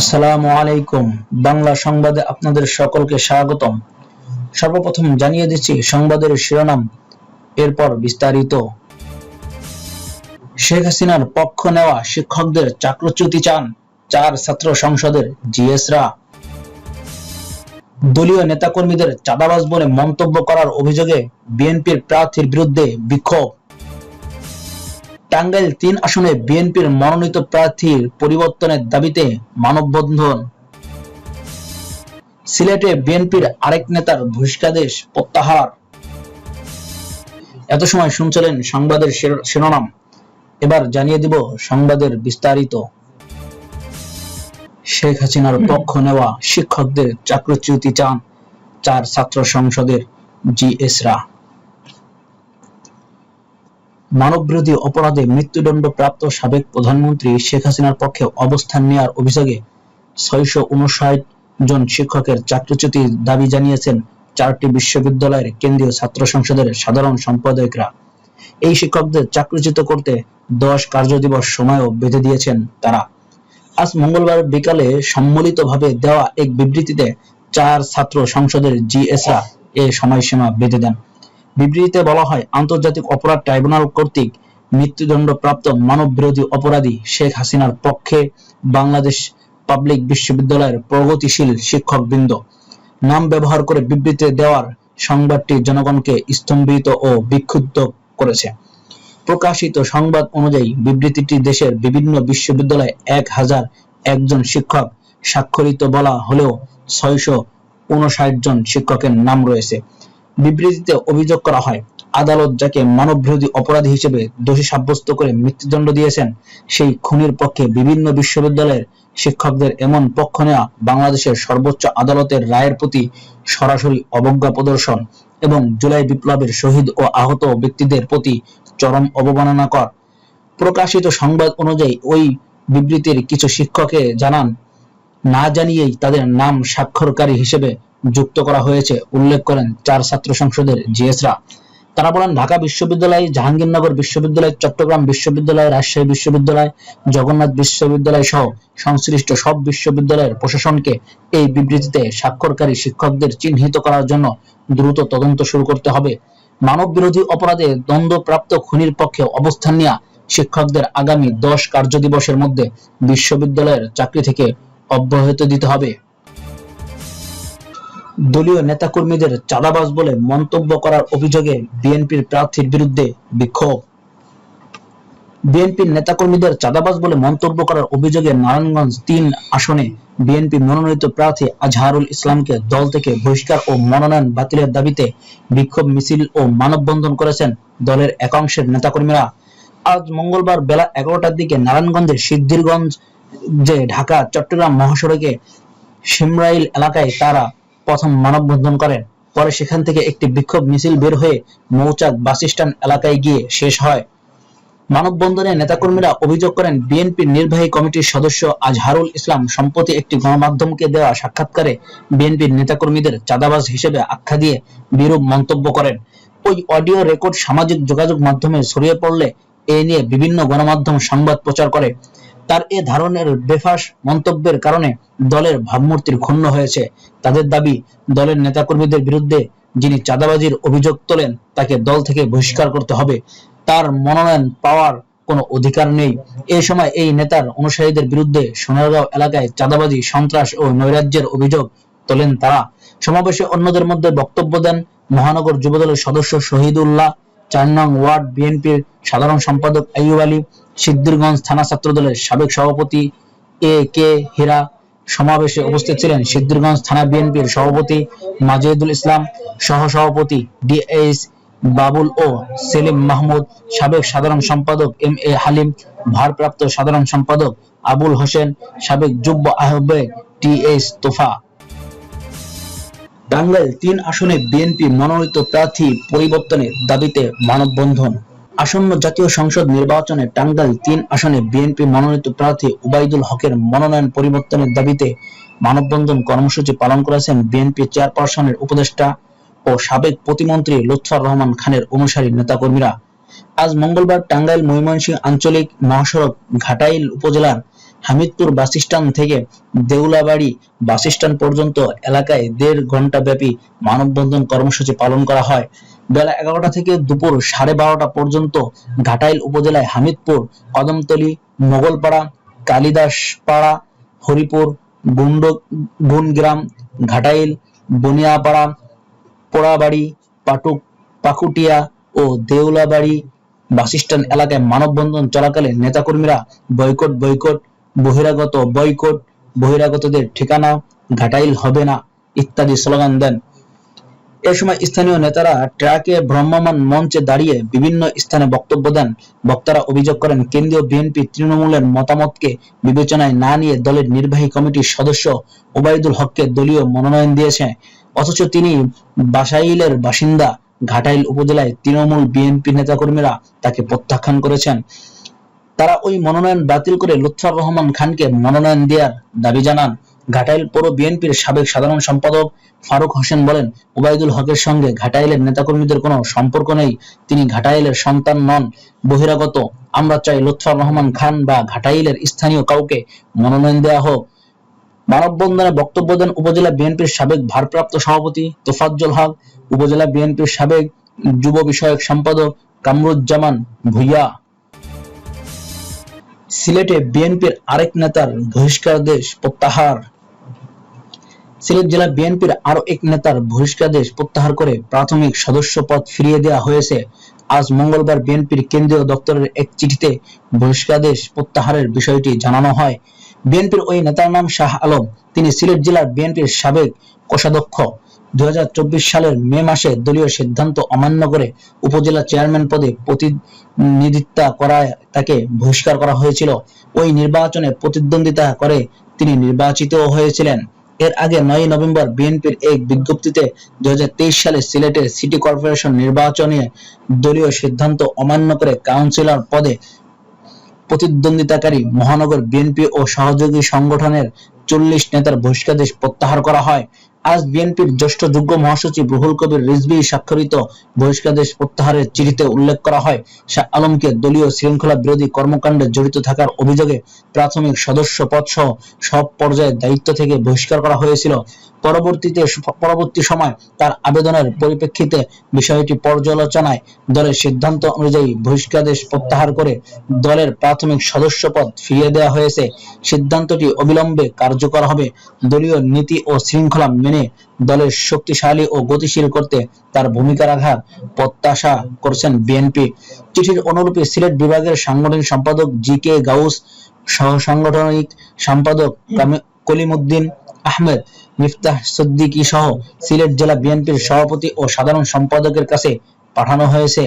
আসসালামু আলাইকুম। বাংলা সংবাদে আপনাদের সকলকে স্বাগতম। সর্বপ্রথম জানিয়ে দিচ্ছি সংবাদের শিরোনাম, এরপর বিস্তারিত। শেখ হাসিনার পক্ষ নেওয়া শিক্ষকদের চাকরচ্যুতি চান, চার ছাত্র সংসদের জিএসরা। দলীয় নেতাকর্মীদের চাঁদাবাজ বলে মন্তব্য করার অভিযোগে বিএনপির প্রার্থীর বিরুদ্ধে বিক্ষোভ। টাঙ্গাইল তিন আসনে বিএনপির মনোনীত প্রার্থীর পরিবর্তনের দাবিতে মানববন্ধন। সিলেটে বিএনপির আরেক নেতার ঘুষকাদেশ প্রত্যাহার। এত সময় শুনছিলেন সংবাদের শিরোনাম। এবার জানিয়ে দিব সংবাদের বিস্তারিত। শেখ হাসিনার পক্ষ নেওয়া শিক্ষকদের চাকরিচ্যুতি চান, চার ছাত্র সংসদের জিএসরা মানববিরোধী অপরাধে মৃত্যুদণ্ড প্রাপ্ত সাবেক প্রধানমন্ত্রী শেখ হাসিনার পক্ষে অবস্থান নেওয়ার অভিযোগে ছয়শো উনষাট জন শিক্ষকের চাকরিচ্যুতির দাবি জানিয়েছেন চারটি বিশ্ববিদ্যালয়ের কেন্দ্রীয় ছাত্র সংসদের সাধারণ সম্পাদকরা। এই শিক্ষকদের চাকরিচ্যুত করতে দশ কার্যদিবস সময়ও বেঁধে দিয়েছেন তারা। আজ মঙ্গলবার বিকালে সম্মিলিতভাবে দেওয়া এক বিবৃতিতে চার ছাত্র সংসদের জিএসরা এ সময়সীমা বেঁধে দেন। বিবৃতিতে বলা হয়, আন্তর্জাতিক অপরাধ ট্রাইব্যুনাল কর্তৃক মৃত্যুদণ্ডপ্রাপ্ত মানববিরোধী অপরাধী শেখ হাসিনার পক্ষে বাংলাদেশ পাবলিক বিশ্ববিদ্যালয়ের প্রগতিশীল শিক্ষকবৃন্দ। নাম ব্যবহার করে বিবৃতি দেওয়ার সংবাদটি জনগণকে স্তম্ভিত ও বিক্ষুব্ধ করেছে। প্রকাশিত সংবাদ অনুযায়ী বিবৃতিটি দেশের বিভিন্ন বিশ্ববিদ্যালয়ে এক হাজার একজন শিক্ষক স্বাক্ষরিত বলা হলেও ছয়শো উনষাট জন শিক্ষকের নাম রয়েছে। বিবৃতিতে অভিযোগ করা হয়, আদালত যাকে মানববিরোধী অপরাধী হিসেবে দোষী সাব্যস্ত করে মৃত্যুদণ্ড দিয়েছেন, সেই খুনির পক্ষে বিভিন্ন বিশ্ববিদ্যালয়ের শিক্ষকদের এমন পক্ষ নেওয়া বাংলাদেশের সর্বোচ্চ আদালতের রায়ের প্রতি সরাসরি অবজ্ঞা প্রদর্শন এবং জুলাই বিপ্লবের শহীদ ও আহত ব্যক্তিদের প্রতি চরম অবমাননাকর প্রকাশিত সংবাদ অনুযায়ী ওই বিবৃতির কিছু শিক্ষকে জানান, না জানিয়েই তাদের নাম স্বাক্ষরকারী হিসেবে যুক্ত করা হয়েছে, উল্লেখ করেন চার ছাত্র সংসদের জিএসরা। তারা বলেন, ঢাকা বিশ্ববিদ্যালয়, জাহাঙ্গীরনগর বিশ্ববিদ্যালয়, চট্টগ্রাম বিশ্ববিদ্যালয়, রাজশাহী বিশ্ববিদ্যালয়, জগন্নাথ বিশ্ববিদ্যালয় সহ সংশ্লিষ্ট সব বিশ্ববিদ্যালয়ের প্রশাসনকে এই বিবৃতিতে স্বাক্ষরকারী শিক্ষকদের চিহ্নিত করার জন্য দ্রুত তদন্ত শুরু করতে হবে। মানব বিরোধী অপরাধে দ্বন্দ্বপ্রাপ্ত খুনির পক্ষে অবস্থান নেওয়া শিক্ষকদের আগামী দশ কার্যদিবসের মধ্যে বিশ্ববিদ্যালয়ের চাকরি থেকে অব্যাহত দিতে হবে। দলীয় নেতাকর্মীদের চাঁদাবাজ বলে মন্তব্য করার অভিযোগে বিএনপির প্রার্থীর বিরুদ্ধে বিক্ষোভ। বিএনপির নেতাকর্মীদের চাঁদাবাজ বলে মন্তব্য করার অভিযোগে নারায়ণগঞ্জ তিন আসনে বিএনপি মনোনীত প্রার্থী আজহারুল ইসলামকে দল থেকে বহিষ্কার ও মনোনয়ন বাতিলের দাবিতে বিক্ষোভ মিছিল ও মানববন্ধন করেছেন দলের একাংশের নেতাকর্মীরা। আজ মঙ্গলবার বেলা এগারোটার দিকে নারায়ণগঞ্জের সিদ্ধিরগঞ্জ যে ঢাকা, চট্টগ্রাম মহাসড়কে সিমরাইল এলাকায় তারা প্রথম মানববন্ধন করেন। পরে সেখান থেকে একটি বিক্ষোভ মিছিল বের হয়ে মৌচাক বাসস্ট্যান্ড এলাকায় গিয়ে শেষ হয়। মানববন্ধনে নেতাকর্মীরা অভিযোগ করেন, বিএনপির নির্বাহী কমিটির সদস্য আজহারুল ইসলাম সম্প্রতি একটি গণমাধ্যমকে দেওয়া সাক্ষাৎকারে বিএনপির নেতাকর্মীদের চাঁদাবাজ হিসেবে আখ্যা দিয়ে বিরূপ মন্তব্য করেন। ওই অডিও রেকর্ড সামাজিক যোগাযোগ মাধ্যমে ছড়িয়ে পড়লে এ নিয়ে বিভিন্ন গণমাধ্যম সংবাদ প্রচার করে। তার এ ধরনের বেফাস মন্তব্যের কারণে দলের ভাবমূর্তির ক্ষুণ্ণ হয়েছে। তাদের দাবি, দলের নেতাকর্মীদের বিরুদ্ধে যিনি চাঁদাবাজির অভিযোগ তোলেন, তাকে দল থেকে বহিষ্কার করতে হবে। তার মনোনয়ন পাওয়ার কোনো অধিকার নেই। এই সময় এই নেতার অনুসারীদের বিরুদ্ধে সোনারগাঁও এলাকায় চাঁদাবাজি, সন্ত্রাস ও নৈরাজ্যের অভিযোগ তোলেন তারা। সমাবেশে অন্যদের মধ্যে বক্তব্য দেন মহানগর যুবদলের সদস্য শহীদুল্লাহ, চার নং ওয়ার্ড বিএনপির সাধারণ সম্পাদক আইয়ুব আলী সিদ্ধিরগঞ্জ থানা ছাত্রদলের সাবেক সভাপতি এ কে হীরা সমাবেশে উপস্থিত ছিলেন সিদ্ধিরগঞ্জ থানা বিএনপির সভাপতি মাজেদুল ইসলাম সহ সভাপতি ডিএস বাবুল ও সেলিম মাহমুদ, সাবেক সাধারণ সম্পাদক এম এ হালিম, ভারপ্রাপ্ত সাধারণ সম্পাদক আবুল হোসেন, সাবেক যুগ্ম আহ্বায়ক টি এস তোফা। টাঙ্গাইল তিন আসনে বিএনপি মনোনীত প্রার্থী পরিবর্তনের দাবিতে মানববন্ধন। আসন্ন জাতীয় সংসদ নির্বাচনে টাঙ্গাইল তিন আসনে বিএনপি মনোনীত প্রার্থী উবাইদুল হকের মনোনয়ন পরিবর্তনের দাবিতে মানববন্ধন কর্মসূচি পালন করেছেন বিএনপি চেয়ারপারসনের উপদেষ্টা ও সাবেক প্রতিমন্ত্রী লুৎফর রহমান খানের অনুসারী নেতাকর্মীরা। আজ মঙ্গলবার টাঙ্গাইল ময়মনসিংহ আঞ্চলিক মহাসড়ক ঘাটাইল উপজেলার হামিদপুর বাসস্ট্যান্ড থেকে দেউলাবাড়ি বাসস্ট্যান্ড পর্যন্ত এলাকায় দেড় ঘণ্টা ব্যাপী মানববন্ধন কর্মসূচি পালন করা হয়। বেলা এগারোটা থেকে দুপুর সাড়ে বারোটা পর্যন্ত ঘাটাইল উপজেলায় হামিদপুর, কদমতলী, মোগলপাড়া, কালিদাসপাড়া, হরিপুর, গুন্ড গুনগ্রাম ঘাটাইল, বনিয়াপাড়া, পোড়াবাড়ি, পাটুক, পাকুটিয়া ও দেউলাবাড়ি বাসস্ট্যান্ড এলাকায় মানববন্ধন চলাকালে নেতাকর্মীরা বয়কট বয়কট, বহিরাগত বয়কট, বহিরাগতদের ঠিকানা ঘাটাইল হবে না ইত্যাদি স্লোগান দেন। এ সময় স্থানীয় নেতারা ট্রাকে ভ্রাম্যমাণ মঞ্চে দাঁড়িয়ে বিভিন্ন স্থানে বক্তব্য দেন। বক্তারা অভিযোগ করেন, কেন্দ্রীয় বিএনপি তৃণমূলের মতামতকে বিবেচনায় না নিয়ে দলের নির্বাহী কমিটির সদস্য ওবায়দুল হককে দলীয় মনোনয়ন দিয়েছে। অথচ তিনি বাসাইলের বাসিন্দা ঘাটাইল উপজেলায় তৃণমূল বিএনপি নেতাকর্মীরা তাকে প্রত্যাখ্যান করেছেন। তারা ওই মনোনয়ন বাতিল করে লুৎফর রহমান খানকে মনোনয়ন দেওয়ার দাবি জানান। ঘাটাইল পৌর বিএনপির সাবেক সাধারণ সম্পাদক ফারুক হোসেন বলেন ওবায়দুল হকের সঙ্গে ঘাটাইলের নেতাকর্মীদের কোনো সম্পর্ক নেই। তিনি ঘাটাইলের সন্তান নন। বহিরাগত, আমরা চাই লুৎফর রহমান খান বা ঘাটাইলের স্থানীয় কাউকে মনোনয়ন দেওয়া হোক। মানববন্ধনে বক্তব্য দেন উপজেলা বিএনপির সাবেক ভারপ্রাপ্ত সভাপতি তোফাজ্জল হক, উপজেলা বিএনপির সাবেক যুব বিষয়ক সম্পাদক কামরুজ্জামান ভুইয়া। সিলেটে বিএনপির আরেক নেতার বহিষ্কার দেশ প্রত্যাহার। সিলেট জেলা বিএনপির আরও এক নেতার বহিষ্কারদেশ প্রত্যাহার করে প্রাথমিক সদস্য পদ ফিরিয়ে দেওয়া হয়েছে। আজ মঙ্গলবার বিএনপির কেন্দ্রীয় দপ্তরের এক চিঠিতে বহিষ্কারদেশ প্রত্যাহারের বিষয়টি জানানো হয়। বিএনপির ওই নেতার নাম শাহ আলম। তিনি সিলেট জেলার বিএনপির সাবেক কোষাধ্যক্ষ। দুই হাজার চব্বিশ সালের মে মাসে দলীয় সিদ্ধান্ত অমান্য করে উপজেলা চেয়ারম্যান পদে প্রতিনিধিত্ব করায় তাকে বহিষ্কার করা হয়েছিল। ওই নির্বাচনে প্রতিদ্বন্দ্বিতা করে তিনি নির্বাচিত হয়েছিলেন। এর আগে নয় নভেম্বর বিএনপির এক বিজ্ঞপ্তিতে দু হাজার তেইশ সালে সিলেটের সিটি কর্পোরেশন নির্বাচনে দলীয় সিদ্ধান্ত অমান্য করে কাউন্সিলর পদে প্রতিদ্বন্দ্বিতাকারী মহানগর বিএনপি ও সহযোগী সংগঠনের চল্লিশ নেতার বহিষ্কাদেশ প্রত্যাহার করা হয়। আজ বিএনপির জ্যেষ্ঠ যুগ্ম মহাসচিব রুহুল কবির রিজভী স্বাক্ষরিত বহিষ্কারদেশ প্রত্যাহারের চিঠিতে উল্লেখ করা হয়, শাহ আলমকে দলীয় শৃঙ্খলা বিরোধী কর্মকাণ্ডে জড়িত থাকার অভিযোগে প্রাথমিক সদস্য পদ সহ সব পর্যায়ে দায়িত্ব থেকে বহিষ্কার করা হয়েছিল। পরবর্তীতে পরবর্তী সময় তার আবেদনের পরিপ্রেক্ষিতে বিষয়টি পর্যালোচনায় দলের সিদ্ধান্ত অনুযায়ী বহিষ্কারদেশ প্রত্যাহার করে দলের প্রাথমিক সদস্য পদ ফিরিয়ে দেওয়া হয়েছে। সিদ্ধান্তটি অবিলম্বে কার্যকর হবে। দলীয় নীতি ও শৃঙ্খলা মেনে দলের শক্তিশালী ও গতিশীল করতে তার ভূমিকা রাখার প্রত্যাশা করছেন বিএনপি। চিঠির অনুরূপে সিলেট বিভাগের সাংগঠনিক সম্পাদক জি কে গাউস সহ সাংগঠনিক সম্পাদক কলিমুদ্দিন আহমেদ, মিফতাহ সিদ্দিকী সহ সিলেট জেলা বিএনপির সভাপতি ও সাধারণ সম্পাদকের কাছে পাঠানো হয়েছে।